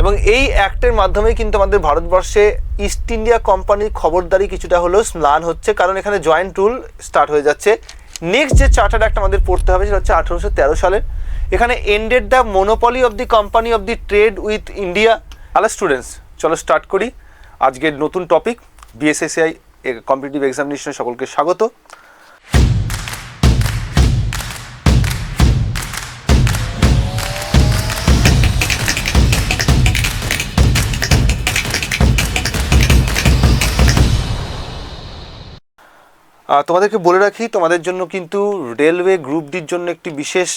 এবং এই অ্যাক্টের মাধ্যমে কিন্তু আমাদের ভারতবর্ষে ইস্ট ইন্ডিয়া কোম্পানির খবরদারি কিছুটা হলেও স্নান হচ্ছে। কারণ এখানে জয়েন্ট রুল স্টার্ট হয়ে যাচ্ছে। নেক্সট যে চার্টার অ্যাক্ট আমাদের পড়তে হবে সেটা হচ্ছে আঠারোশো তেরো সালের। এখানে ended the monopoly of the company of the trade with India hello students চলো স্টার্ট করি। আজকের নতুন টপিক বিএসএসআই কম্পিটিটিভ এক্সামিনেশনে সকলকে স্বাগত। তোমাদেরকে বলে রাখি, তোমাদের জন্য কিন্তু রেলওয়ে গ্রুপ ডির জন্য একটি বিশেষ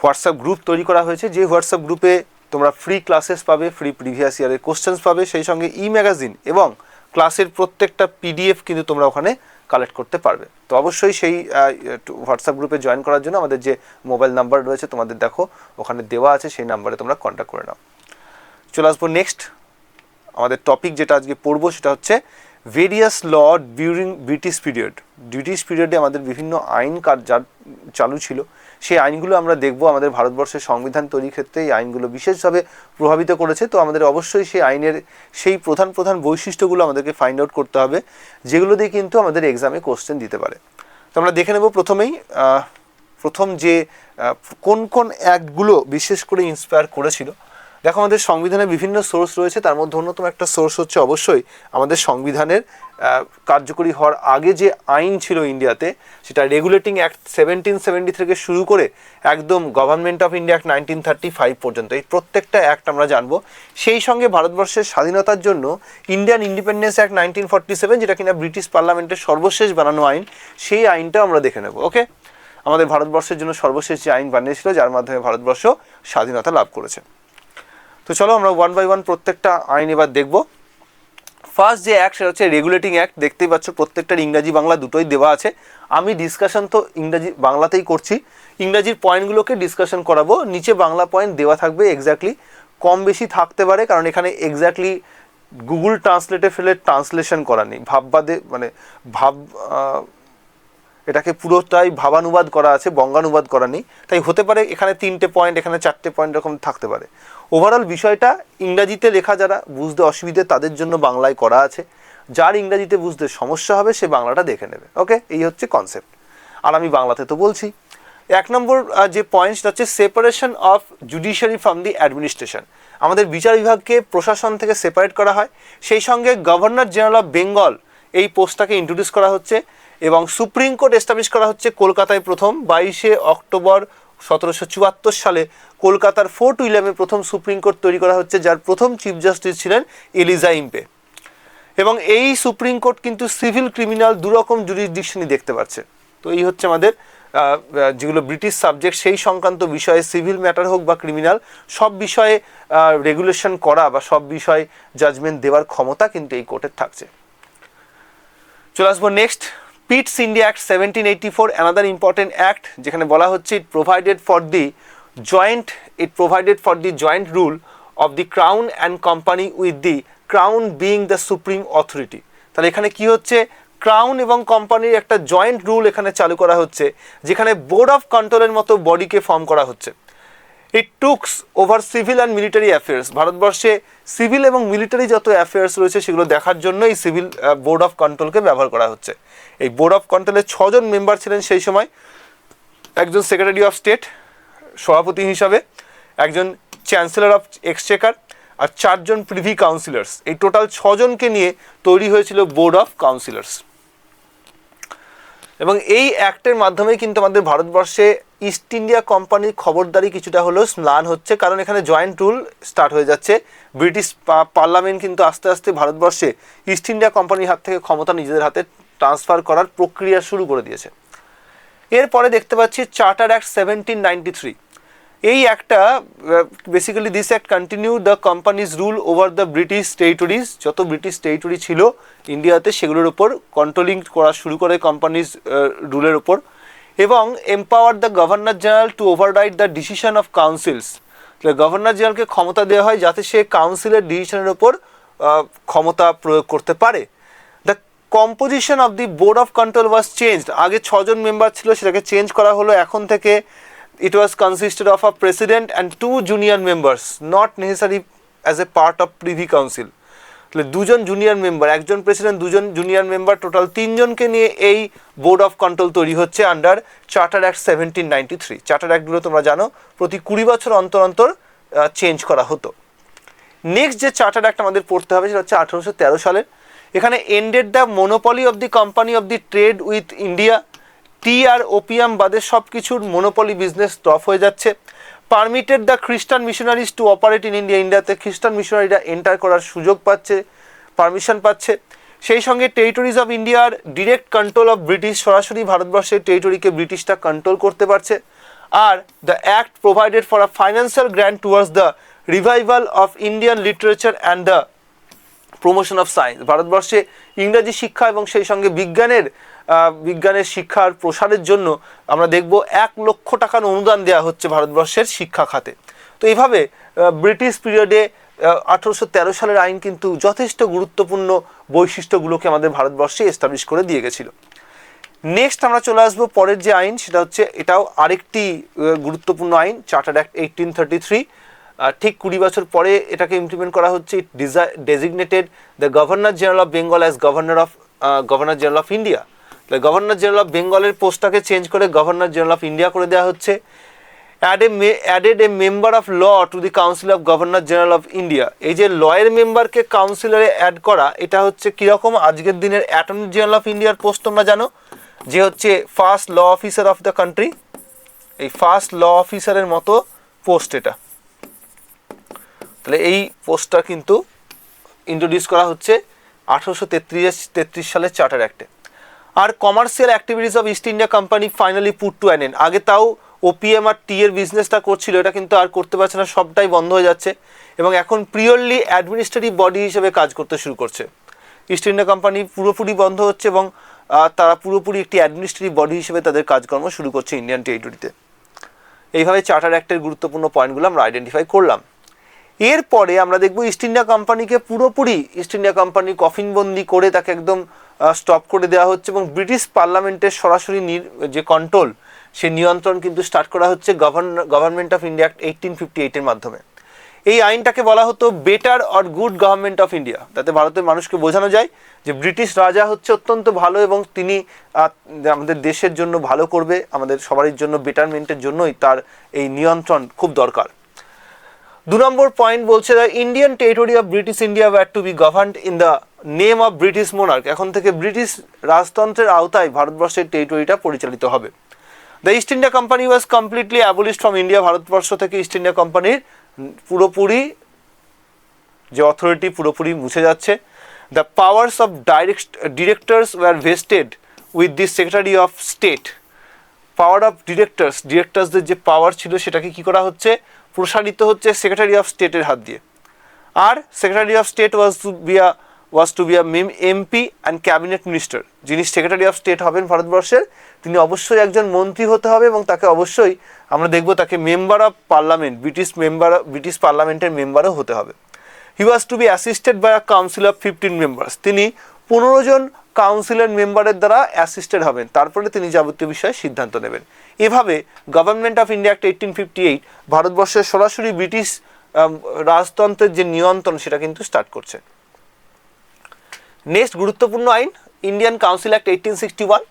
হোয়াটসঅ্যাপ গ্রুপ তৈরি করা হয়েছে। যে হোয়াটসঅ্যাপ গ্রুপে তোমরা ফ্রি ক্লাসেস পাবে ফ্রি প্রিভিয়াস ইয়ারের কোশ্চেন্স পাবে, সেই সঙ্গে ই ম্যাগাজিন এবং ক্লাসের প্রত্যেকটা পিডিএফ কিন্তু তোমরা ওখানে কালেক্ট করতে পারবে। তো অবশ্যই সেই হোয়াটসঅ্যাপ গ্রুপে জয়েন করার জন্য আমাদের যে মোবাইল নাম্বার রয়েছে, তোমাদের দেখো, ওখানে দেওয়া আছে, সেই নাম্বারে তোমরা কন্ট্যাক্ট করে নাও। চলে আসব নেক্সট আমাদের টপিক যেটা আজকে পড়ব, সেটা হচ্ছে various law during British period British পিরিয়ডে আমাদের বিভিন্ন আইন কার যার চালু ছিল, সেই আইনগুলো আমরা দেখব। আমাদের ভারতবর্ষের সংবিধান তৈরির ক্ষেত্রে এই আইনগুলো বিশেষভাবে প্রভাবিত করেছে। তো আমাদের অবশ্যই সেই আইনের সেই প্রধান প্রধান বৈশিষ্ট্যগুলো আমাদেরকে ফাইন্ড আউট করতে হবে, যেগুলো দিয়ে কিন্তু আমাদের এক্সামে কোশ্চেন দিতে পারে। তো আমরা দেখে নেব প্রথমেই প্রথম যে কোন কোন অ্যাক্টগুলো বিশেষ করে ইন্সপায়ার করেছিল। দেখো, আমাদের সংবিধানে বিভিন্ন সোর্স রয়েছে, তার মধ্যে অন্যতম একটা সোর্স হচ্ছে অবশ্যই আমাদের সংবিধানের কার্যকরী হওয়ার আগে যে আইন ছিল ইন্ডিয়াতে, সেটা রেগুলেটিং অ্যাক্ট সেভেন্টিন সেভেন্টি থেকে শুরু করে একদম government of India act nineteen thirty five পর্যন্ত, এই প্রত্যেকটা অ্যাক্ট আমরা জানব। সেই সঙ্গে ভারতবর্ষের স্বাধীনতার জন্য Indian independence act nineteen forty seven যেটা কিনা ব্রিটিশ পার্লামেন্টের সর্বশেষ বানানো আইন, সেই আইনটা আমরা দেখে নেব ওকে আমাদের ভারতবর্ষের জন্য সর্বশেষ যে আইন বানিয়েছিল, যার মাধ্যমে ভারতবর্ষ স্বাধীনতা লাভ করেছে। তো চলো আমরা ওয়ান বাই ওয়ান প্রত্যেকটা আইন এবার দেখব। ফার্স্ট যে অ্যাক্ট সেটা হচ্ছে রেগুলেটিং অ্যাক্ট দেখতেই পাচ্ছ প্রত্যেকটার ইংরাজি বাংলা দুটোই দেওয়া আছে। আমি ডিসকাশন তো ইংরাজি, বাংলাতেই করছি। ইংরাজির পয়েন্টগুলোকে ডিসকাশন করাবো। নিচে বাংলা পয়েন্ট দেওয়া থাকবে এক্স্যাক্টলি কম বেশি থাকতে পারে, কারণ এখানে এক্স্যাক্টলি গুগল ট্রান্সলেটে ফেলে ট্রান্সলেশন করা নেই। ভাববাদে মানে ভাব এটাকে পুরোটাই ভাবানুবাদ করা আছে, বঙ্গানুবাদ করা নেই। তাই হতে পারে এখানে তিনটে পয়েন্ট এখানে চারটে পয়েন্ট এরকম থাকতে পারে। ওভারঅল বিষয়টা ইংরাজিতে লেখা যারা বুঝতে অসুবিধে, তাদের জন্য বাংলায় করা আছে। যার ইংরাজিতে বুঝতে সমস্যা হবে, সে বাংলাটা দেখে নেবে ওকে এই হচ্ছে কনসেপ্ট আর আমি বাংলাতে তো বলছি। এক নম্বর যে পয়েন্টসটা হচ্ছে separation of judiciary from the administration আমাদের বিচার বিভাগকে প্রশাসন থেকে সেপারেট করা হয়। সেই সঙ্গে গভর্নর জেনারেল অফ বেঙ্গল এই পোস্টটাকে ইন্ট্রোডিউস করা হচ্ছে এবং সুপ্রিম কোর্ট এস্টাবলিশ করা হচ্ছে কলকাতায় প্রথম, বাইশে অক্টোবর সতেরোশো চুয়াত্তর সালে কলকাতার ফোর্ট উইলিয়ামে প্রথম সুপ্রিম কোর্ট তৈরি করা হচ্ছে, যার প্রথম চিফ জাস্টিস ছিলেন এলিজা ইম্পে। এবং এই সুপ্রিম কোর্ট কিন্তু সিভিল ক্রিমিনাল দুরকম জুরিসডিকশনই দেখতে পাচ্ছে। তো এই হচ্ছে আমাদের যেগুলো ব্রিটিশ সাবজেক্ট, সেই সংক্রান্ত বিষয়ে সিভিল ম্যাটার হোক বা ক্রিমিনাল, সব বিষয়ে রেগুলেশন করা বা সব বিষয়ে জাজমেন্ট দেওয়ার ক্ষমতা কিন্তু এই কোর্টের থাকছে। চলে আসব next Pitt's India act seventeen eighty four another important act যেখানে বলা হচ্ছে it provided for the joint it provided for the joint rule of the crown and company with the crown being the supreme authority তাহলে এখানে কি হচ্ছে? Crown এবং কোম্পানির একটা জয়েন্ট রুল এখানে চালু করা হচ্ছে, যেখানে বোর্ড অফ কন্ট্রোলের মতো বডিকে ফর্ম করা হচ্ছে। It took over civil and military affairs ভারতবর্ষে সিভিল এবং মিলিটারি যত অ্যাফেয়ার্স রয়েছে, সেগুলো দেখার জন্য এই সিভিল বোর্ড অফ কন্ট্রোলকে ব্যবহার করা হচ্ছে। এই বোর্ড অফ কন্ট্রোলের ছজন মেম্বার ছিলেন সেই সময়। একজন সেক্রেটারি অফ স্টেট সভাপতি হিসাবে, একজন চ্যান্সেলর অফ এক্সচেকার আর চারজন প্রিভি কাউন্সিলার্স এই টোটাল ছজনকে নিয়ে তৈরি হয়েছিল বোর্ড অফ কাউন্সিলার্স এবং এই অ্যাক্টের মাধ্যমে কিন্তু আমাদের ভারতবর্ষে ইস্ট ইন্ডিয়া কোম্পানির খবরদারি কিছুটা হলেও স্নান হচ্ছে, কারণ এখানে জয়েন্ট রুল স্টার্ট হয়ে যাচ্ছে। ব্রিটিশ পার্লামেন্ট কিন্তু আস্তে আস্তে ভারতবর্ষে ইস্ট ইন্ডিয়া কোম্পানির হাত থেকে ক্ষমতা নিজেদের হাতে ট্রান্সফার করার প্রক্রিয়া শুরু করে দিয়েছে। এরপরে দেখতে পাচ্ছি charter act seventeen ninety three এই একটা basically this act continue the company's rule over the British territories যত ব্রিটিশ টেরিটরি ছিল ইন্ডিয়াতে সেগুলোর ওপর কন্ট্রোলিং করা শুরু করে কোম্পানিজ রুলের ওপর। এবং empower the governor general to override the decision of councils governor জেনারেলকে ক্ষমতা দেওয়া হয় যাতে সে কাউন্সিলের ডিসিশনের ওপর ক্ষমতা প্রয়োগ করতে পারে। The composition of the board of control was changed আগে ছজন মেম্বার ছিল, সেটাকে চেঞ্জ করা হলো। এখন থেকে it was consisted of a president and two junior members not necessary as a part of privy council তাহলে দুজন জুনিয়র মেম্বার একজন প্রেসিডেন্ট দুজন জুনিয়র মেম্বার টোটাল তিনজনকে নিয়ে এই বোর্ড অফ কন্ট্রোল তৈরি হচ্ছে under charter act seventeen ninety three charter অ্যাক্টগুলো তোমরা জানো, প্রতি কুড়ি বছর অন্তর অন্তর চেঞ্জ করা হতো। নেক্সট যে চার্টার অ্যাক্ট আমাদের পড়তে হবে, সেটা হচ্ছে আঠারোশো তেরো সালের এখানে ended the monopoly of the company of the trade with India tea R opium বাদে সব কিছুর মোনোপলি বিজনেস স্টপ হয়ে যাচ্ছে। Permitted the Christian missionaries to operate in India ইন্ডিয়াতে খ্রিস্টান মিশনারিরা এন্টার করার সুযোগ পাচ্ছে পারমিশন পাচ্ছে। সেই সঙ্গে টেরিটরিজ অফ ইন্ডিয়ার ডিরেক্ট কন্ট্রোল অফ ব্রিটিশ সরাসরি ভারতবর্ষের টেরিটরিকে ব্রিটিশটা কন্ট্রোল করতে পারছে। আর the act provided for a financial grant towards the revival of Indian literature and the promotion of science ভারতবর্ষে ইংরাজি শিক্ষা এবং সেই সঙ্গে বিজ্ঞানের বিজ্ঞানের শিক্ষার প্রসারের জন্য আমরা দেখব এক লক্ষ টাকার অনুদান দেওয়া হচ্ছে ভারতবর্ষের শিক্ষা খাতে। তো এইভাবে ব্রিটিশ পিরিয়ডে আঠেরোশো তেরো সালের আইন কিন্তু যথেষ্ট গুরুত্বপূর্ণ বৈশিষ্ট্যগুলোকে আমাদের ভারতবর্ষে এস্টাবলিশ করে দিয়ে গেছিল। নেক্সট আমরা চলে আসব পরের যে আইন, সেটা হচ্ছে এটাও আরেকটি গুরুত্বপূর্ণ আইন charter act eighteen thirty three ঠিক কুড়ি বছর পরে এটাকে ইমপ্লিমেন্ট করা হচ্ছে। It designated the governor general of Bengal as governor of governor general of India governor general of বেঙ্গলের পোস্টটাকে চেঞ্জ করে গভর্নর জেনারেল অফ ইন্ডিয়া করে দেওয়া হচ্ছে। Add a added a member of law to the council of governor general of India এই যে লয়ের মেম্বারকে কাউন্সিলরে add করা, এটা হচ্ছে কীরকম? আজকের দিনের অ্যাটর্নি জেনারেল অফ ইন্ডিয়ার পোস্ট তোমরা জানো, যে হচ্ছে first law officer of the country এই ফার্স্ট ল অফিসারের মতো পোস্ট এটা। তাহলে এই পোস্টটা কিন্তু ইন্ট্রোডিউস করা হচ্ছে আঠারোশো তেত্রিশ তেত্রিশ সালের চার্টার অ্যাক্টে আর commercial activities of East India company finally put to an আগে তাও ওপিএম আর টি এর বিজনেসটা করছিল, এটা কিন্তু আর করতে পারছে না, সবটাই বন্ধ হয়ে যাচ্ছে এবং এখন পিওরলি অ্যাডমিনিস্ট্রেটিভ বডি হিসেবে কাজ করতে শুরু করছে। ইস্ট ইন্ডিয়া কোম্পানি পুরোপুরি বন্ধ হচ্ছে এবং তারা পুরোপুরি একটি অ্যাডমিনিস্ট্রেটিভ বডি হিসেবে তাদের কাজকর্ম শুরু করছে ইন্ডিয়ান টেরিটরিতে এইভাবে চার্টার অ্যাক্টের গুরুত্বপূর্ণ পয়েন্টগুলো আমরা আইডেন্টিফাই করলাম। এরপরে আমরা দেখব ইস্ট ইন্ডিয়া কোম্পানিকে পুরোপুরি ইস্ট ইন্ডিয়া কোম্পানি কফিনবন্দি করে তাকে একদম স্টপ করে দেওয়া হচ্ছে এবং ব্রিটিশ পার্লামেন্টের সরাসরি যে কন্ট্রোল সে নিয়ন্ত্রণ কিন্তু স্টার্ট করা হচ্ছে govern government of India act eighteen fifty এইটের মাধ্যমে। এই আইনটাকে বলা হতো better or good government of India যাতে ভারতের মানুষকে বোঝানো যায় যে ব্রিটিশ রাজা হচ্ছে অত্যন্ত ভালো এবং তিনি আমাদের দেশের জন্য ভালো করবে, আমাদের সবারই জন্য বেটারমেন্টের জন্যই তার এই নিয়ন্ত্রণ খুব দরকার। দু নম্বর পয়েন্ট বলছে the Indian territory of British India were to be governed in the name of British monarch এখন থেকে ব্রিটিশ রাজতন্ত্রের আওতায় ভারতবর্ষের টেরিটরিটা পরিচালিত হবে। The East India company was completely abolished from India Bharatvarsha থেকে ইস্ট ইন্ডিয়া কোম্পানির পুরোপুরি, যে অথরিটি পুরোপুরি মুছে যাচ্ছে। The powers of direct directors were vested with the secretary of state power of directors ডিরেক্টরসদের যে পাওয়ার ছিল সেটাকে কি করা হচ্ছে? প্রসারিত হচ্ছে সেক্রেটারি অফ স্টেটের হাত দিয়ে। আর secretary of state was to be a was to be a mem MP and cabinet minister যিনি সেক্রেটারি অফ স্টেট হবেন ভারতবর্ষের, তিনি অবশ্যই একজন মন্ত্রী হতে হবে এবং তাকে অবশ্যই আমরা দেখব তাকে member of parliament British member British পার্লামেন্টের মেম্বারও হতে হবে। He was to be assisted by a council of fifteen members তিনি পনেরো জন কাউন্সিলের মেম্বারের দ্বারা অ্যাসিস্টেড হবেন। তারপরে তিনি যাবতীয় বিষয়ে সিদ্ধান্ত নেবেন। এভাবে government of India act eighteen fifty eight ভারতবর্ষের সরাসরি ব্রিটিশ রাজতন্ত্রের যে নিয়ন্ত্রণ, সেটা কিন্তু স্টার্ট করছে। নেক্সট গুরুত্বপূর্ণ আইন Indian council act eighteen sixty one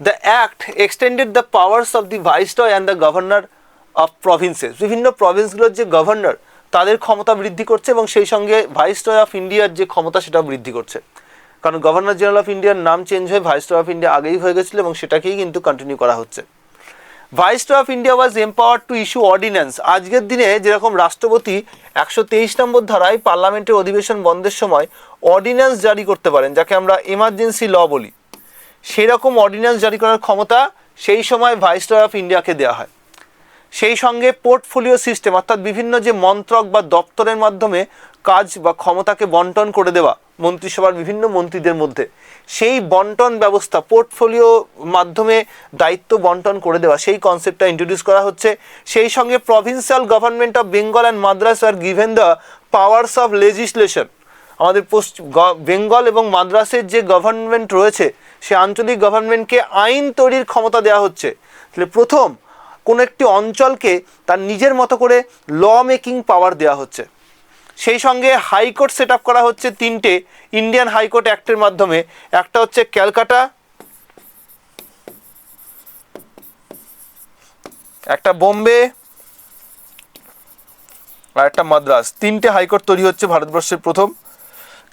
the act extended the powers of the viceroy and the governor of provinces বিভিন্ন প্রভিন্সগুলোর যে গভর্নর তাদের ক্ষমতা বৃদ্ধি করছে এবং সেই সঙ্গে ভাইসরয় অফ ইন্ডিয়ার যে ক্ষমতা সেটা বৃদ্ধি করছে। কারণ গভর্নর জেনারেল অফ ইন্ডিয়ার নাম চেঞ্জ হয়ে ভাইসরয় অফ ইন্ডিয়া আগেই হয়ে গেছিল এবং সেটাকেই কিন্তু কন্টিনিউ করা হচ্ছে। Viceroy of India was empower to issue ordinance আজকের দিনে যেরকম রাষ্ট্রপতি একশো তেইশ নম্বর ধারায় পার্লামেন্টের অধিবেশন বন্ধের সময় অর্ডিন্যান্স জারি করতে পারেন, যাকে আমরা এমার্জেন্সি ল বলি। সেরকম অর্ডিন্যান্স জারি করার ক্ষমতা সেই সময় ভাইসরয় অফ ইন্ডিয়াকে দেওয়া হয়। সেই সঙ্গে পোর্টফোলিও সিস্টেম অর্থাৎ বিভিন্ন যে মন্ত্রক বা দপ্তরের মাধ্যমে কাজ বা ক্ষমতাকে বন্টন করে দেওয়া মন্ত্রিসভার বিভিন্ন মন্ত্রীদের মধ্যে। সেই বন্টন ব্যবস্থা, পোর্টফোলিও মাধ্যমে দায়িত্ব বন্টন করে দেওয়া, সেই কনসেপ্টটা ইন্ট্রোডিউস করা হচ্ছে। সেই সঙ্গে provincial government of Bengal and Madras are given the powers of legislation আমাদের পশ্চিম বেঙ্গল এবং মাদ্রাসের যে গভর্নমেন্ট রয়েছে, সে আঞ্চলিক গভর্নমেন্টকে আইন তৈরির ক্ষমতা দেওয়া হচ্ছে। তাহলে প্রথম, কোনো একটি অঞ্চলকে তার নিজের মতো করে ল মেকিং পাওয়ার দেওয়া হচ্ছে। সেই সঙ্গে হাইকোর্ট সেট আপ করা হচ্ছে তিনটে ইন্ডিয়ান হাইকোর্ট অ্যাক্টের মাধ্যমে। একটা হচ্ছে ক্যালকাটা, একটা বোম্বে আর একটা মাদ্রাস। তিনটে হাইকোর্ট তৈরি হচ্ছে ভারতবর্ষের প্রথম,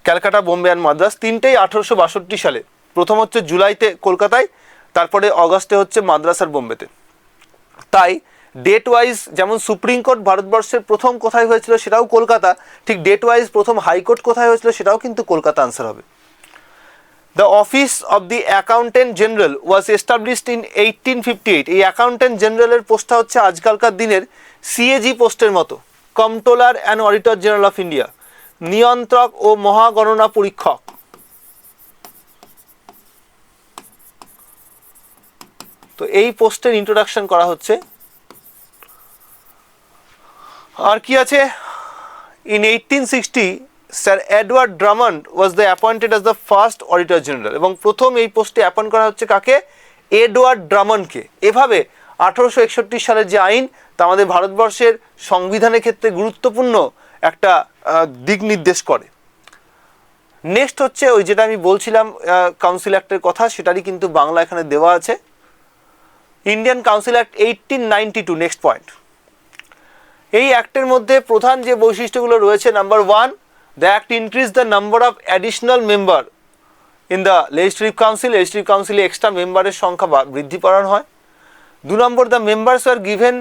ক্যালকাটা, বোম্বে অ্যান্ড মাদ্রাস। তিনটেই আঠেরোশো বাষট্টি সালে। প্রথম হচ্ছে জুলাইতে কলকাতায়, তারপরে অগস্টে হচ্ছে মাদ্রাস আর বোম্বেতে। তাই ডেট ওয়াইজ যেমন সুপ্রিম কোর্ট ভারতবর্ষের প্রথম কোথায় হয়েছিল সেটাও কলকাতা, ঠিক ডেট ওয়াইজ প্রথম হাইকোর্ট কোথায় হয়েছিল সেটাও কিন্তু কলকাতা আনসার হবে। The office of the accountant general was established in eighteen fifty eight এই অ্যাকাউন্টেন্ট জেনারেলের পোস্টটা হচ্ছে আজকালকার দিনের সিএজি পোস্টের মতো। Controller and auditor general of India নিয়ন্ত্রক ও মহাগণনা পরীক্ষক। তো এই পোস্টের ইন্ট্রোডাকশন করা হচ্ছে। আর কি আছে? In eighteen sixty sir Edward Drummond was the appointed as the first auditor general এবং প্রথম এই পোস্টে অ্যাপয়েন্ট করা হচ্ছে কাকে? এডওয়ার্ড ড্রামন্ডকে এভাবে আঠারোশো একষট্টি সালের যে আইন, তা আমাদের ভারতবর্ষের সংবিধানের ক্ষেত্রে গুরুত্বপূর্ণ একটা দিক নির্দেশ করে। নেক্সট হচ্ছে ওই যেটা আমি বলছিলাম কাউন্সিল অ্যাক্টের কথা, সেটারই কিন্তু বাংলা এখানে দেওয়া আছে। Indian council act eighteen ninety two next point এই অ্যাক্টের মধ্যে প্রধান যে বৈশিষ্ট্যগুলো রয়েছে number one the act increase the number of additional member in the legislative council legislative কাউন্সিলে এক্সট্রা মেম্বারের সংখ্যা বৃদ্ধি করানো হয়। দু নম্বর the members are given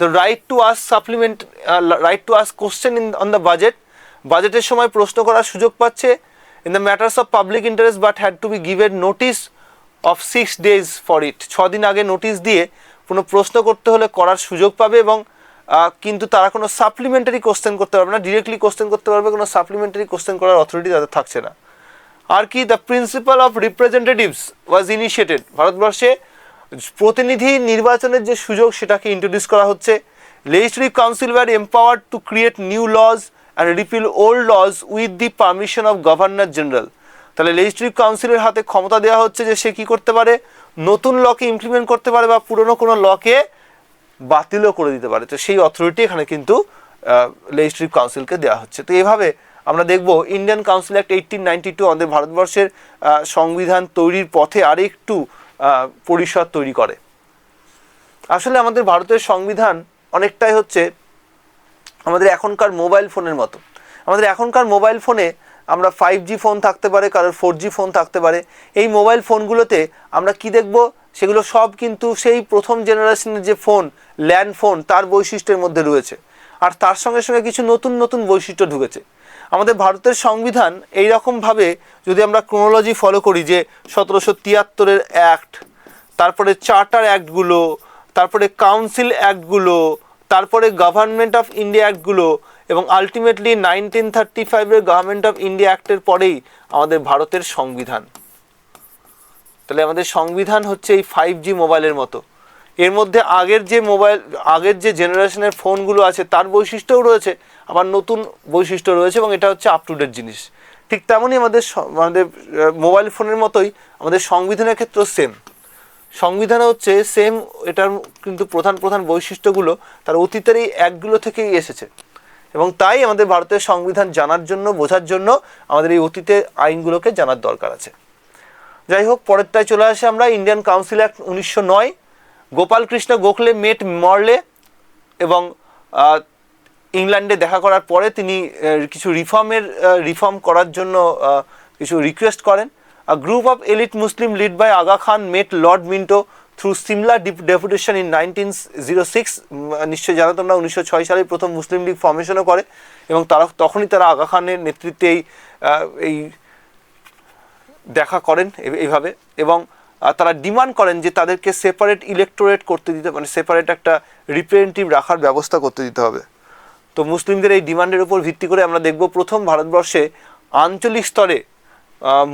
the right to ask supplement right to ask question in on the budget বাজেটের সময় প্রশ্ন করার সুযোগ পাচ্ছে। In the matters of public interest but had to be given notice of six days for it দিন আগে notice দিয়ে কোনো প্রশ্ন করতে হলে করার সুযোগ পাবে এবং কিন্তু তারা কোনো সাপ্লিমেন্টারি কোশ্চেন করতে পারবে না ডিরেক্টলি কোশ্চেন করতে পারবে, কোনো সাপ্লিমেন্টারি কোশ্চেন করার অথরিটি তাদের থাকছে না। আর কি the principle of representatives was initiated ভারতবর্ষে। প্রতিনিধি নির্বাচনের যে সুযোগ, সেটাকে ইন্ট্রোডিউস করা হচ্ছে। Legislative council were empowered to create new laws and repeal old laws with the permission of governor general তাহলে লেজিসলেটিভ কাউন্সিলের হাতে ক্ষমতা দেওয়া হচ্ছে যে সে কী করতে পারে? নতুন লকে ইমপ্লিমেন্ট করতে পারে বা পুরনো কোনো লকে বাতিলও করে দিতে পারে। তো সেই অথরিটি এখানে কিন্তু লেজিসলেটিভ কাউন্সিলকে দেওয়া হচ্ছে। তো এভাবে আমরা দেখব Indian council act eighteen ninety two আমাদের ভারতবর্ষের সংবিধান তৈরির পথে আরেকটু পরিসর তৈরি করে। আসলে আমাদের ভারতের সংবিধান অনেকটাই হচ্ছে আমাদের এখনকার মোবাইল ফোনের মতো। আমাদের এখনকার মোবাইল ফোনে আমরা ফাইভ জি ফোন থাকতে পারে, কারোর ফোর জি ফোন থাকতে পারে। এই মোবাইল ফোনগুলোতে আমরা কি দেখব? সেগুলো সব কিন্তু সেই প্রথম জেনারেশনের যে ফোন ল্যান্ড ফোন তার বৈশিষ্ট্যের মধ্যে রয়েছে। আর তার সঙ্গে সঙ্গে কিছু নতুন নতুন বৈশিষ্ট্য ঢুকেছে। আমাদের ভারতের সংবিধান এই রকমভাবে যদি আমরা ক্রোনোলজি ফলো করি যে সতেরোশো তিয়াত্তরের অ্যাক্ট তারপরে চার্টার অ্যাক্টগুলো তারপরে কাউন্সিল অ্যাক্টগুলো তারপরে গভর্নমেন্ট অফ ইন্ডিয়া অ্যাক্টগুলো এবং আলটিমেটলি নাইনটিন থার্টি ফাইভের গভর্নমেন্ট অফ ইন্ডিয়া অ্যাক্টের পরেই আমাদের ভারতের সংবিধান। তাহলে আমাদের সংবিধান হচ্ছে এই ফাইভ জি মোবাইলের মতো। এর মধ্যে আগের যে মোবাইল, আগের যে জেনারেশনের ফোনগুলো আছে, তার বৈশিষ্ট্যও রয়েছে। আবার নতুন বৈশিষ্ট্য রয়েছে এবং এটা হচ্ছে আপ টু ডেট জিনিস। ঠিক তেমনই আমাদের আমাদের মোবাইল ফোনের মতোই আমাদের সংবিধানের ক্ষেত্রেও সেম সংবিধানে হচ্ছে সেম এটার কিন্তু প্রধান প্রধান বৈশিষ্ট্যগুলো তার অতীতের এই অ্যাক্টগুলো থেকেই এসেছে। এবং তাই আমাদের ভারতের সংবিধান জানার জন্য, বোঝার জন্য আমাদের এই অতীতের আইনগুলোকে জানার দরকার আছে। যাই হোক পরেরটায় চলে আসে আমরা ইন্ডিয়ান কাউন্সিল অ্যাক্ট উনিশশো নয়। গোপালকৃষ্ণ গোখলে মেট মরলে এবং ইংল্যান্ডে দেখা করার পরে তিনি কিছু রিফর্মের রিফর্ম করার জন্য কিছু রিকোয়েস্ট করেন। A group of elite Muslim lead by Aga Khan met lord Minto through Simla dep deputation in nineteen zero six নিশ্চয়ই জানো তোমরা, উনিশশো ছয় সালে প্রথম মুসলিম লীগ ফর্মেশনও করে এবং তারা, তখনই তারা আগা খানের নেতৃত্বে এই এই দেখা করেন এইভাবে এবং তারা ডিমান্ড করেন যে তাদেরকে সেপারেট ইলেকটোরেট করতে দিতে মানে সেপারেট একটা রিপ্রেজেন্টেটিভ রাখার ব্যবস্থা করতে দিতে হবে। তো মুসলিমদের এই ডিমান্ডের উপর ভিত্তি করে আমরা দেখব প্রথম ভারতবর্ষে আঞ্চলিক স্তরে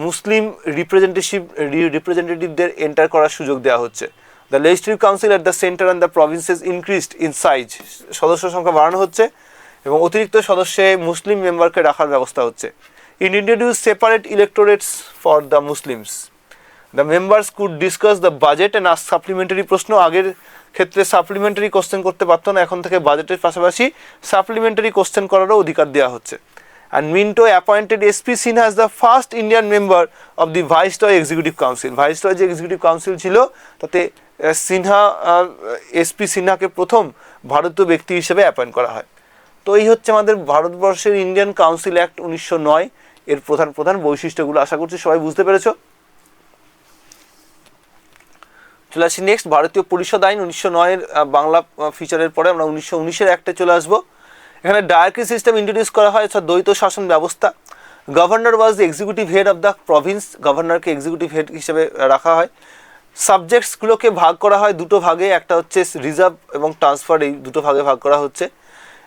মুসলিম রিপ্রেজেন্টেটিভ রিপ্রেজেন্টেটিভদের এন্টার করার সুযোগ দেওয়া হচ্ছে। The legislative council at the centre and the provinces increased in size সদস্য সংখ্যা বাড়ানো হচ্ছে এবং অতিরিক্ত সদস্যে মুসলিম মেম্বারকে রাখার ব্যবস্থা হচ্ছে। In introduce separate electorates for the Muslims the members could discuss the budget and ask supplementary প্রশ্ন। আগের ক্ষেত্রে সাপ্লিমেন্টারি কোশ্চেন করতে পারতো না, এখন থেকে বাজেটের পাশাপাশি সাপ্লিমেন্টারি কোশ্চেন করারও অধিকার দেওয়া হচ্ছে। And Minto appointed SP Sinha as the first Indian member of the viceroy executive council viceroy যে এক্সিকিউটিভ কাউন্সিল ছিল, তাতে সিনহা এসপি সিনহাকে প্রথম ভারতীয় ব্যক্তি হিসেবে অ্যাপয়েন্ট করা হয়। তো এই হচ্ছে আমাদের ভারতবর্ষের ইন্ডিয়ান কাউন্সিল অ্যাক্ট উনিশশো নয়। এর প্রধান প্রধান বৈশিষ্ট্যগুলো আশা করছি সবাই বুঝতে পেরেছ। চলে আসি নেক্সট ভারতীয় পরিষদ আইন উনিশশো নয়ের বাংলা ফিচারের পরে আমরা উনিশশো উনিশের একটা চলে আসব। এখানে ডায়ার্কি সিস্টেম ইন্ট্রোডিউস করা হয়, অর্থাৎ দ্বৈত শাসন ব্যবস্থা। Governor was the executive head of the province গভর্নরকে executive head হিসেবে রাখা হয়। সাবজেক্টসগুলোকে ভাগ করা হয়, দুটো ভাগে, একটা হচ্ছে রিজার্ভ এবং ট্রান্সফার এই দুটো ভাগে ভাগ করা হচ্ছে।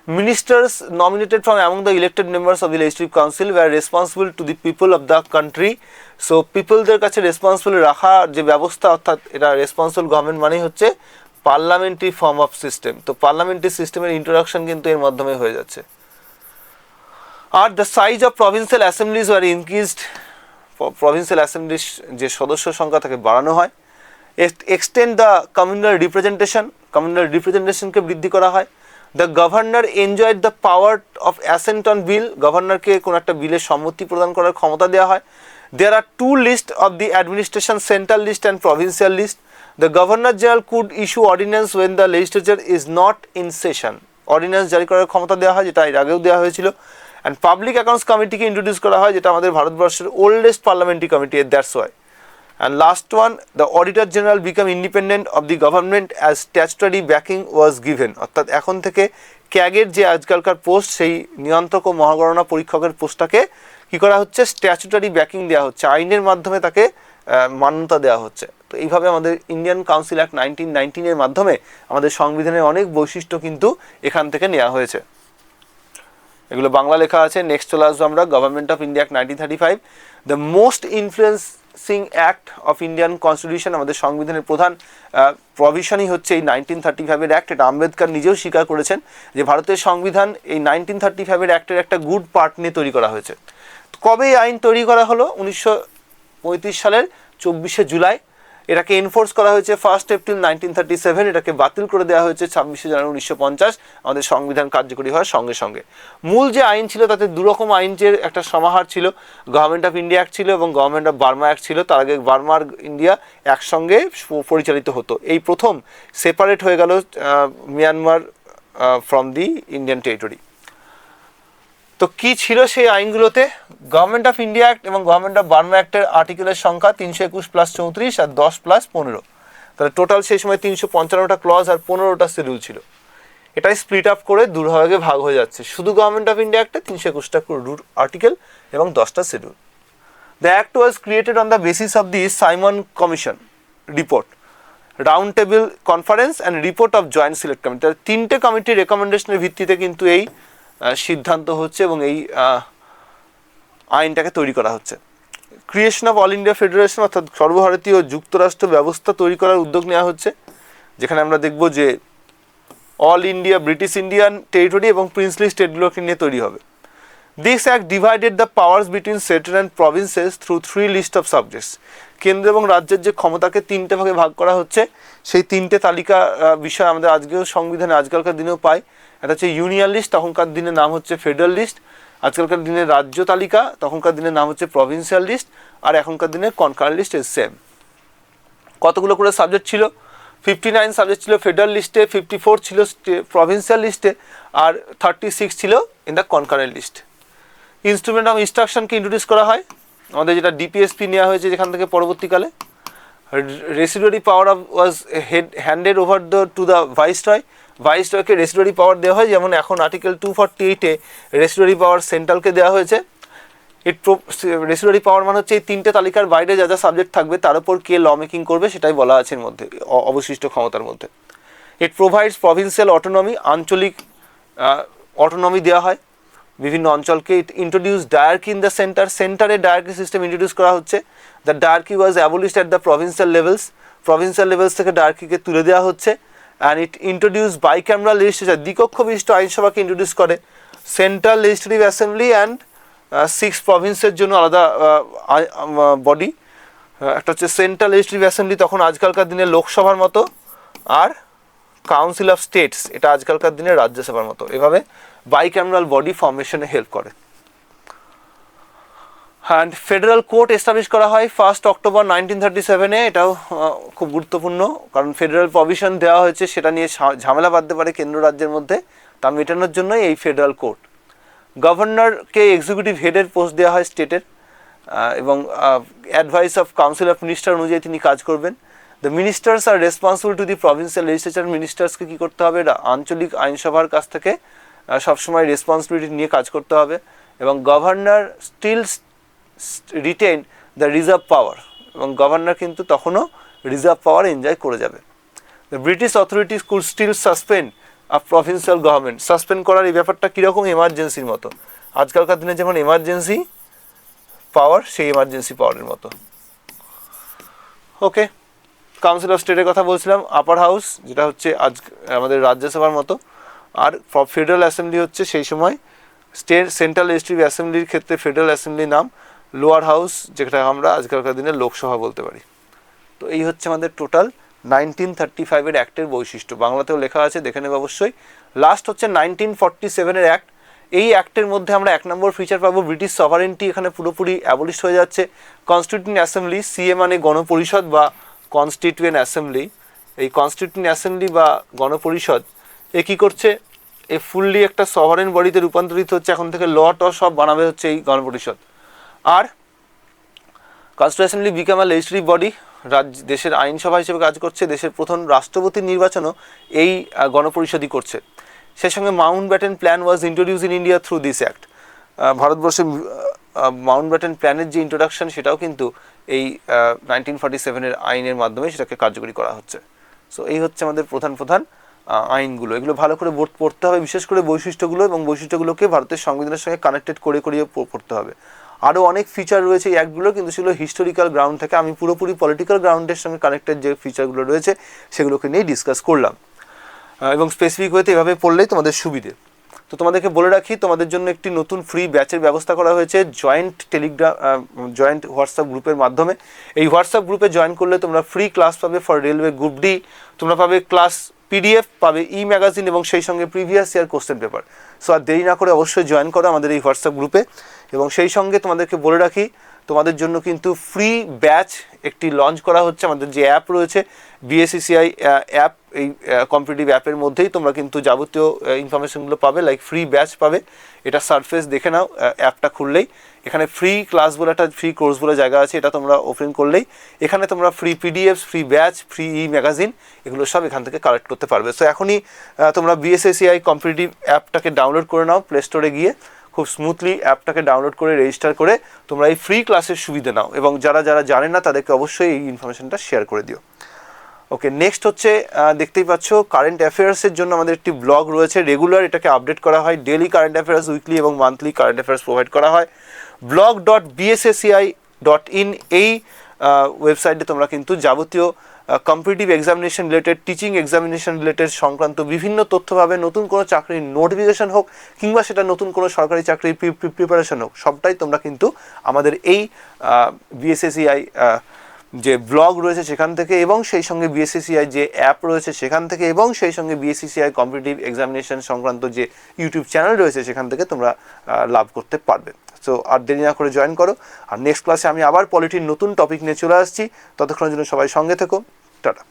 Ministers nominated from among the elected members of the legislative council were responsible to the people of the country so পিপলদের কাছে রেসপন্সিবল রাখা যে ব্যবস্থা, অর্থাৎ এটা রেসপন্সিবল গভর্নমেন্ট মানেই হচ্ছে পার্লামেন্টারি ফর্ম অফ সিস্টেম তো পার্লামেন্টারি সিস্টেমের ইন্ট্রোডাকশন কিন্তু এর মাধ্যমে হয়ে যাচ্ছে। আর the size of provincial assemblies were increased provincial অ্যাসেম্বলির যে সদস্য সংখ্যা তাকে বাড়ানো হয়। Extend the communal representation communal রিপ্রেজেন্টেশনকে বৃদ্ধি করা হয়। The governor enjoyed the power of assent on bill গভর্নরকে কোনো একটা বিলের সম্মতি প্রদান করার ক্ষমতা দেওয়া হয়। There are two list of the administration central list and provincial list the governor general could issue ordinance when the legislature is not in session ordinance জারি করার ক্ষমতা দেওয়া হয়, যেটা এর আগেও দেওয়া হয়েছিল। অ্যান্ড পাবলিক অ্যাকাউন্টস কমিটিকে ইন্ট্রোডিউস করা হয়, যেটা আমাদের ভারতবর্ষের oldest parliamentary committee that's why And last one, the Auditor General become independent of the government as statutory backing was given. অর্থাৎ এখন থেকে ক্যাগের যে আজকালকার পোস্ট সেই নিয়ন্ত্রক ও মহাগণনা পরীক্ষকের পোস্টটাকে কি করা হচ্ছে? স্ট্যাচুটারি ব্যাকিং দেওয়া হচ্ছে। আইনের মাধ্যমে তাকে মান্যতা দেওয়া হচ্ছে। তো এইভাবে আমাদের ইন্ডিয়ান কাউন্সিল অ্যাক্ট নাইনটিন নাইনটিনের মাধ্যমে আমাদের সংবিধানের অনেক বৈশিষ্ট্য কিন্তু এখান থেকে নেওয়া হয়েছে। এগুলো বাংলা লেখা আছে। নেক্সট চলে আসব আমরা। Government of India act nineteen thirty five the most influencing act of Indian constitution আমাদের সংবিধানের প্রধান প্রভিশনই হচ্ছে এই নাইনটিন থার্টি ফাইভের অ্যাক্ট এটা আম্বেদকর নিজেও স্বীকার করেছেন যে ভারতের সংবিধান এই নাইনটিন থার্টি ফাইভের অ্যাক্টের একটা গুড পার্ট নিয়ে তৈরি করা হয়েছে। কবে এই আইন তৈরি করা হলো? উনিশশো পঁয়ত্রিশ সালের চব্বিশে জুলাই। এটাকে এনফোর্স করা হয়েছে first April nineteen thirty seven এটাকে বাতিল করে দেওয়া হয়েছে ছাব্বিশে জানুয়ারি উনিশশো পঞ্চাশ, আমাদের সংবিধান কার্যকরী হওয়ার সঙ্গে সঙ্গে। মূল যে আইন ছিল, তাতে দুরকম আইনের একটা সমাহার ছিল গভর্নমেন্ট অফ ইন্ডিয়া অ্যাক্ট ছিল এবং গভর্নমেন্ট অফ বার্মা অ্যাক্ট ছিল, তার আগে বার্মা আর ইন্ডিয়া একসঙ্গে পরিচালিত হতো। এই প্রথম সেপারেট হয়ে গেল Myanmar from the Indian territory তো কি ছিল সেই আইনগুলোতে? গভর্নমেন্ট অফ ইন্ডিয়া অ্যাক্ট এবং গভর্নমেন্ট অফ বার্মা অ্যাক্টের আর্টিকেলের সংখ্যা তিনশো একুশ প্লাস চৌত্রিশ আর দশ প্লাস পনেরো। তাহলে টোটাল সেই সময় তিনশো পঞ্চান্নটা ক্লজ আর পনেরোটা শিডিউল ছিল। এটাই স্প্লিট আপ করে দুর্ভাগে ভাগ হয়ে যাচ্ছে। শুধু গভর্নমেন্ট অফ ইন্ডিয়া অ্যাক্টে তিনশো একুশটা রুট আর্টিকেল এবং দশটা schedule the act was created on the basis of the Simon commission report round table conference and report of joint select committee তিনটে কমিটির রেকমেন্ডেশনের ভিত্তিতে কিন্তু এই সিদ্ধান্ত হচ্ছে এবং এই আইনটাকে তৈরি করা হচ্ছে। Creation of all India federation অর্থাৎ সর্বভারতীয় যুক্তরাষ্ট্র ব্যবস্থা তৈরি করার উদ্যোগ নেওয়া হচ্ছে, যেখানে আমরা দেখব যে all India British Indian territory এবং প্রিন্সলি স্টেটগুলোকে নিয়ে তৈরি হবে। This act divided the powers between central and provinces through three list of subjects কেন্দ্র এবং রাজ্যের যে ক্ষমতাকে তিনটে ভাগে ভাগ করা হচ্ছে, সেই তিনটে তালিকা বিষয় আমাদের আজকেও সংবিধানে আজকালকার দিনেও পাই। একটা হচ্ছে ইউনিয়ন লিস্ট তখনকার দিনে নাম হচ্ছে ফেডারেল লিস্ট আজকালকার দিনে রাজ্য তালিকা, তখনকার দিনের নাম হচ্ছে প্রভিন্সিয়াল লিস্ট আর এখনকার দিনে কনকার লিস্ট ইজ সেম কতগুলো করে সাবজেক্ট ছিল? ফিফটি নাইন সাবজেক্ট ছিল ফেডারেল লিস্টে ফিফটি ফোর ছিল প্রভিন্সিয়াল লিস্টে আর থার্টি সিক্স ছিল in the concurrent list instrument of ইনস্ট্রাকশনকে introduce করা হয়। আমাদের যেটা ডিপিএসপি নেওয়া হয়েছে যেখান থেকে পরবর্তীকালে। Residuary power of was head handed over the to the viceroy ভাইসরয়কে residuary power দেওয়া হয়, যেমন এখন আর্টিকেল টু ফর্টি এইটে রেসিডুয়ারি পাওয়ার সেন্ট্রালকে দেওয়া হয়েছে। ইট রেসিডুয়ারি পাওয়ার মানে হচ্ছে এই তিনটে তালিকার বাইরে যা যা সাবজেক্ট থাকবে, তার উপর কে ল মেকিং করবে সেটাই বলা আছে এর মধ্যে অবশিষ্ট ক্ষমতার মধ্যে। ইট প্রোভাইডস প্রভিন্সিয়াল অটোনমি আঞ্চলিক অটোনমি দেওয়া হয়। বিভিন্ন অঞ্চলকে it introduce diarchy in the centre সেন্টারে ডায়ার্কি সিস্টেম ইন্ট্রোডিউস করা হচ্ছে। The diarchy was abolished at the provincial levels provincial levels থেকে ডায়ার্কিকে তুলে দেওয়া হচ্ছে। And it introduce bicameral legislature দ্বিকক্ষ বিশিষ্ট আইনসভাকে ইন্ট্রোডিউস করে। Central legislative assembly and six প্রভিন্সের জন্য আলাদা বডি একটা হচ্ছে সেন্ট্রাল লেজিসলেটিভ অ্যাসেম্বলি তখন আজকালকার দিনে লোকসভার মতো। আর কাউন্সিল অফ স্টেটস এটা আজকালকার দিনে রাজ্যসভার মতো। এভাবে বাইক্যামরাল বডি ফর্মেশনে হেল্প করে। অ্যান্ড ফেডারেল কোর্ট এস্টাবলিশ করা হয় ফার্স্ট অক্টোবর নাইনটিন থার্টি সেভেনে এটাও খুব গুরুত্বপূর্ণ, কারণ ফেডারেল প্রভিশন দেওয়া হয়েছে, সেটা নিয়ে ঝামেলা বাঁধতে পারে কেন্দ্র রাজ্যের মধ্যে, তা মেটানোর জন্যই এই ফেডারেল কোর্ট গভর্নরকে এক্সিকিউটিভ হেডের পোস্ট দেওয়া হয় স্টেটের এবং advise of council of minister অনুযায়ী তিনি কাজ করবেন। The ministers are responsible to the provincial legislature মিনিস্টার্সকে কী করতে হবে? আঞ্চলিক আইনসভার কাছ থেকে সবসময় রেসপন্সিবিলিটি নিয়ে কাজ করতে হবে এবং governor still retain the reserve power এবং গভর্নর কিন্তু তখনও রিজার্ভ পাওয়ার এনজয় করে যাবে। The British authorities could still suspend a provincial government suspend করার এই ব্যাপারটা কীরকম এমার্জেন্সির মতো? আজকালকার দিনে যেমন এমার্জেন্সি পাওয়ার সেই এমার্জেন্সি পাওয়ারের মতো। ওকে কাউন্সিল অফ স্টেটের কথা বলছিলাম আপার হাউস যেটা হচ্ছে আজ, আমাদের রাজ্যসভার মতো। আর ফেডারেল অ্যাসেম্বলি হচ্ছে সেই সময় স্টেট সেন্ট্রাল লেজিসলেটিভ অ্যাসেম্বলির ক্ষেত্রে ফেডারেল অ্যাসেম্বলি নাম লোয়ার হাউস যেটা আমরা আজকালকার দিনে লোকসভা বলতে পারি। তো এই হচ্ছে আমাদের টোটাল নাইনটিন থার্টি ফাইভের অ্যাক্টের বৈশিষ্ট্য। বাংলাতেও লেখা আছে, দেখে নেবে অবশ্যই। লাস্ট হচ্ছে নাইনটিন ফর্টি সেভেনের অ্যাক্ট এই অ্যাক্টের মধ্যে আমরা এক নম্বর ফিচার পাবো ব্রিটিশ সভারেন্টি এখানে পুরোপুরি অ্যাবলিশ হয়ে যাচ্ছে। কনস্টিটিউন্ট অ্যাসেম্বলি সিএ মানে গণপরিষদ বা কনস্টিটিউয়েন্ট অ্যাসেম্বলি এই কনস্টিটিউন্ট অ্যাসেম্বলি বা গণপরিষদ এ কী করছে? এ ফুললি একটা সভারেন বডিতে রূপান্তরিত হচ্ছে, এখন থেকে ল ট সব বানাবে হচ্ছে এই গণপরিষদ। আর constitution assembly become a legislative body রাজ্য দেশের আইনসভা হিসেবে কাজ করছে, দেশের প্রথম রাষ্ট্রপতির নির্বাচনও এই গণপরিষদই করছে। সেই সঙ্গে Mountbatten plan was introduce in India through this act ভারতবর্ষে মাউন্ট ব্যাটেন প্ল্যানের যে ইন্ট্রোডাকশন সেটাও কিন্তু এই নাইনটিন ফর্টি সেভেনের আইনের মাধ্যমে সেটাকে কার্যকরী করা হচ্ছে। সো এই হচ্ছে আমাদের প্রধান প্রধান আইনগুলো। এগুলো ভালো করে পড়তে হবে, বিশেষ করে বৈশিষ্ট্যগুলো এবং বৈশিষ্ট্যগুলোকে ভারতের সংবিধানের সঙ্গে কানেক্টেড করে করিয়ে পড়তে হবে। আরও অনেক ফিচার রয়েছে এই অ্যাক্টগুলো কিন্তু সেগুলো হিস্টোরিক্যাল গ্রাউন্ড থেকে আমি পুরোপুরি পলিটিক্যাল গ্রাউন্ডের সঙ্গে কানেক্টেড যে ফিচারগুলো রয়েছে, সেগুলোকে নিয়ে ডিসকাস করলাম। এবং স্পেসিফিক হয়েতে এভাবে পড়লেই তোমাদের সুবিধে। তো তোমাদেরকে বলে রাখি, তোমাদের জন্য একটি নতুন ফ্রি ব্যাচের ব্যবস্থা করা হয়েছে জয়েন্ট টেলিগ্রাম জয়েন্ট হোয়াটসঅ্যাপ গ্রুপের মাধ্যমে। এই হোয়াটসঅ্যাপ গ্রুপে জয়েন করলে তোমরা ফ্রি ক্লাস পাবে ফর রেলওয়ে গ্রুপ ডি তোমরা পাবে ক্লাস পিডিএফ পাবে ই ম্যাগাজিন এবং সেই সঙ্গে previous year question paper so আর দেরি না করে অবশ্যই জয়েন করো আমাদের এই হোয়াটসঅ্যাপ গ্রুপে এবং সেই সঙ্গে তোমাদেরকে বলে রাখি, তোমাদের জন্য কিন্তু ফ্রি ব্যাচ একটি লঞ্চ করা হচ্ছে। আমাদের যে অ্যাপ রয়েছে বিএসসিসিআই অ্যাপ এই কম্পিটিটিভ অ্যাপের মধ্যেই তোমরা কিন্তু যাবতীয় ইনফরমেশনগুলো পাবে লাইক ফ্রি ব্যাচ পাবে। এটা সারফেস দেখে নাও অ্যাপটা খুললেই। এখানে ফ্রি ক্লাস বলে একটা ফ্রি কোর্স বলে জায়গা আছে, এটা তোমরা ওপেন করলেই। এখানে তোমরা free PDF free batch free e magazine এগুলো সব এখান থেকে কালেক্ট করতে পারবে। সো এখনই তোমরা বিএসএসিআই কম্পিটিটিভ অ্যাপটাকে ডাউনলোড করে নাও প্লে স্টোরে গিয়ে। খুব স্মুথলি অ্যাপটাকে ডাউনলোড করে রেজিস্টার করে তোমরা এই ফ্রি ক্লাসের সুবিধা নাও। এবং যারা যারা জানে না, তাদেরকে অবশ্যই এই ইনফরমেশনটা শেয়ার করে দিও। ওকে নেক্সট হচ্ছে দেখতেই পাচ্ছ কারেন্ট অ্যাফেয়ার্সের জন্য আমাদের একটি ব্লগ রয়েছে। রেগুলার এটাকে আপডেট করা হয় ডেলি কারেন্ট অ্যাফেয়ার্স উইকলি এবং মান্থলি কারেন্ট অ্যাফেয়ার্স প্রোভাইড করা হয়। Blog dot BSACI dot in এই ওয়েবসাইটে তোমরা কিন্তু যাবতীয় competitive examination related teaching examination related সংক্রান্ত বিভিন্ন তথ্য পাবে। নতুন কোনো চাকরির নোটিফিকেশন হোক, কিংবা সেটা নতুন কোনো সরকারি চাকরির প্রিপারেশন হোক, সবটাই তোমরা কিন্তু আমাদের এই বিএসএসিআই যে ব্লগ রয়েছে সেখান থেকে এবং সেই সঙ্গে বিএসসিসিআই যে অ্যাপ রয়েছে সেখান থেকে এবং সেই সঙ্গে বিএসসিসিআই কম্পিটিটিভ এক্সামিনেশন সংক্রান্ত যে ইউটিউব চ্যানেল রয়েছে সেখান থেকে তোমরা লাভ করতে পারবে। সো আর দেরি না করে জয়েন করো। আর নেক্সট ক্লাসে আমি আবার পলিটির নতুন টপিক নিয়ে চলে আসছি। ততক্ষণের জন্য সবাই সঙ্গে থেকো। টাটা।